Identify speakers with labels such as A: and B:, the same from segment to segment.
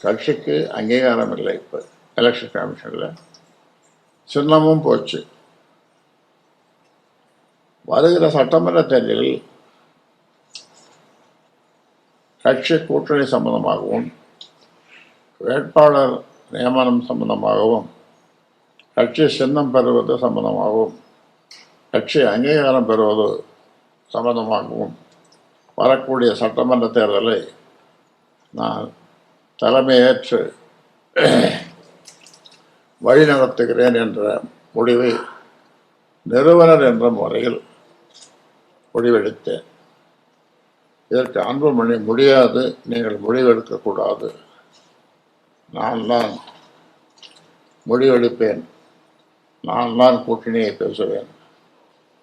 A: கட்சிக்கு அங்கீகாரம் இல்லை இப்போ எலெக்ஷன் கமிஷனில் சின்னமும் போச்சு. வருகிற சட்டமன்ற தேர்தலில் கட்சி கூட்டணி சம்பந்தமாகவும் வேட்பாளர் நியமனம் சம்பந்தமாகவும் கட்சி சின்னம் பெறுவது சம்பந்தமாகவும் கட்சி அங்கீகாரம் பெறுவது சம்பந்தமாகவும் வரக்கூடிய சட்டமன்ற தேர்தலை நான் தலைமையேற்று வழிநடத்துகிறேன் என்ற முடிவை நிறுவனர் என்ற முறையில் முடிவெடுத்தேன். இதற்கு அன்புமணி முடியாது நீங்கள் முடிவெடுக்கக்கூடாது. நான் தான் முடிவெடுப்பேன். நான் தான் கூட்டணியை பேசுவேன்.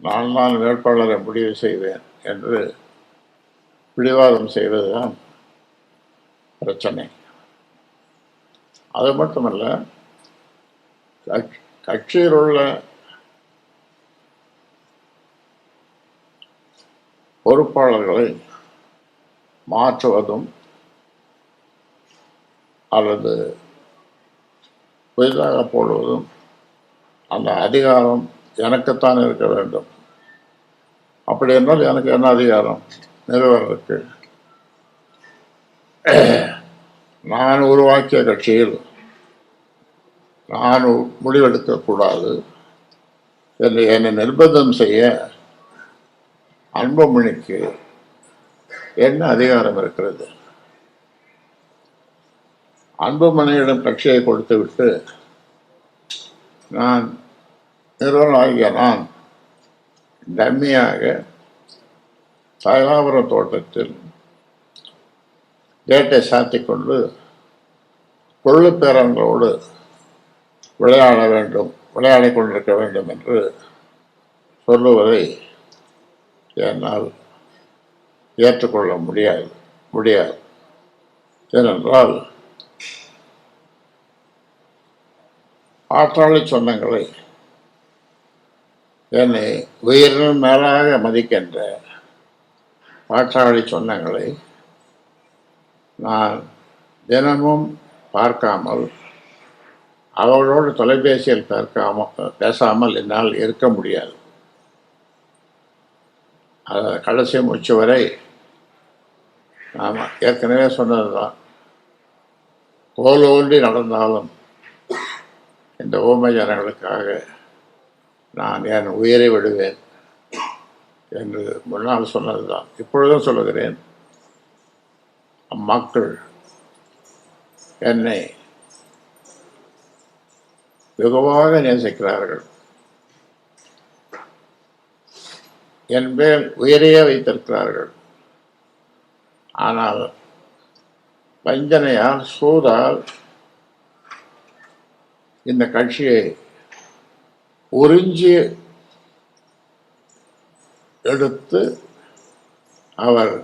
A: நான் தான் வேட்பாளரை முடிவு செய்வேன் என்று பிடிவாதம் செய்வதுதான் பிரச்சனை. அது மட்டுமல்ல கட்சி- கட்சியில் உள்ள பொறுப்பாளர்களை மாற்றுவதும் அல்லது புதிதாக போடுவதும் அந்த அதிகாரம் எனக்குத்தான் இருக்க வேண்டும். அப்படி என்றால் எனக்கு என்ன அதிகாரம்? நிறுவனருக்கு நான் உருவாக்கிய கட்சியில் நான் முடிவெடுக்கக்கூடாது என்று என்னை நிர்பந்தம் செய்ய அன்புமணிக்கு என்ன அதிகாரம் இருக்கிறது? அன்புமணியிடம் கட்சியை கொடுத்துவிட்டு நான் நிறுவனமாகிய நான் டம்மியாக சகாபுரம் தோட்டத்தில் கேட்டை சாத்திக் கொண்டு கொள்ளு பேரங்களோடு விளையாட வேண்டும் விளையாடிக் கொண்டிருக்க வேண்டும் என்று சொல்லுவதை என்னால் ஏற்றுக்கொள்ள முடியாது முடியாது. ஏனென்றால் ஆற்றாளி சொன்னங்களை என்னை உயிரினும் மேலாக மதிக்கின்ற ஆற்றாளி சொன்னங்களை நான் தினமும் பார்க்காமல் அவளோடு தொலைபேசியில் பேர்க்காம பேசாமல் என்னால் இருக்க முடியாது. அதை கடைசி மூச்சு வரை நாம் ஏற்கனவே சொன்னது தான் கோலோன்றி நடந்தாலும் இந்த ஊமை ஜனங்களுக்காக நான் என் உயிரை விடுவேன் என்று முன்னால் சொன்னது தான் இப்பொழுதும் சொல்லுகிறேன். அம்மக்கள் என்னை வெகுவாக நேசிக்கிறார்கள். என் மேல் உயிரையே வைத்திருக்கிறார்கள். ஆனால் வஞ்சனையால் சூதால் இந்த கட்சியை உறிஞ்சி எடுத்து அவர்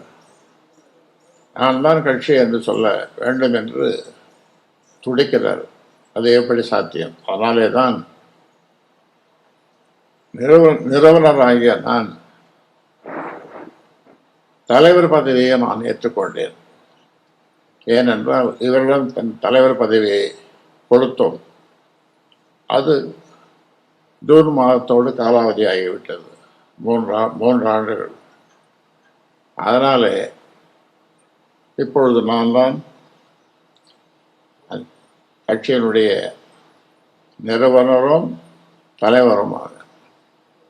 A: நான் தான் கட்சி என்று சொல்ல வேண்டும் என்று துடிக்கிறார். அது எப்படி சாத்தியம்? அதனாலே தான் நிறுவ நிறுவனராகிய நான் தலைவர் பதவியை நான் ஏற்றுக்கொண்டேன். ஏனென்றால் இவரிடம் தன் தலைவர் பதவியை கொடுத்தோம். அது ஜூன் மாதத்தோடு காலாவதி ஆகிவிட்டது மூன்றா மூன்று ஆண்டுகள் அதனாலே இப்பொழுது நான் தான் கட்சியினுடைய நிறுவனரும் தலைவருமாக.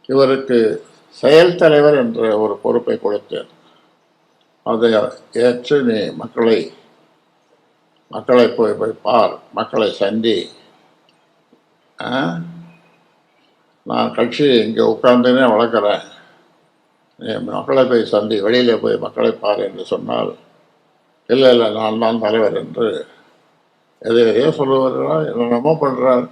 A: இவருக்கு செயல் தலைவர் என்ற ஒரு பொறுப்பை கொடுத்தேன். அதை ஏற்று நீ மக்களை மக்களை போய் போய் பார் மக்களை சந்தி. ஆ? நான் கட்சி இங்கே உட்கார்ந்துனே வளர்க்குறேன். நீ மக்களை போய் சந்தி வெளியில் போய் மக்களை பார் என்று சொன்னால் இல்லை இல்லை நான் தான் தலைவர் என்று எதையோ சொல்லுவார்களா என்னென்னமோ பண்ணுறார்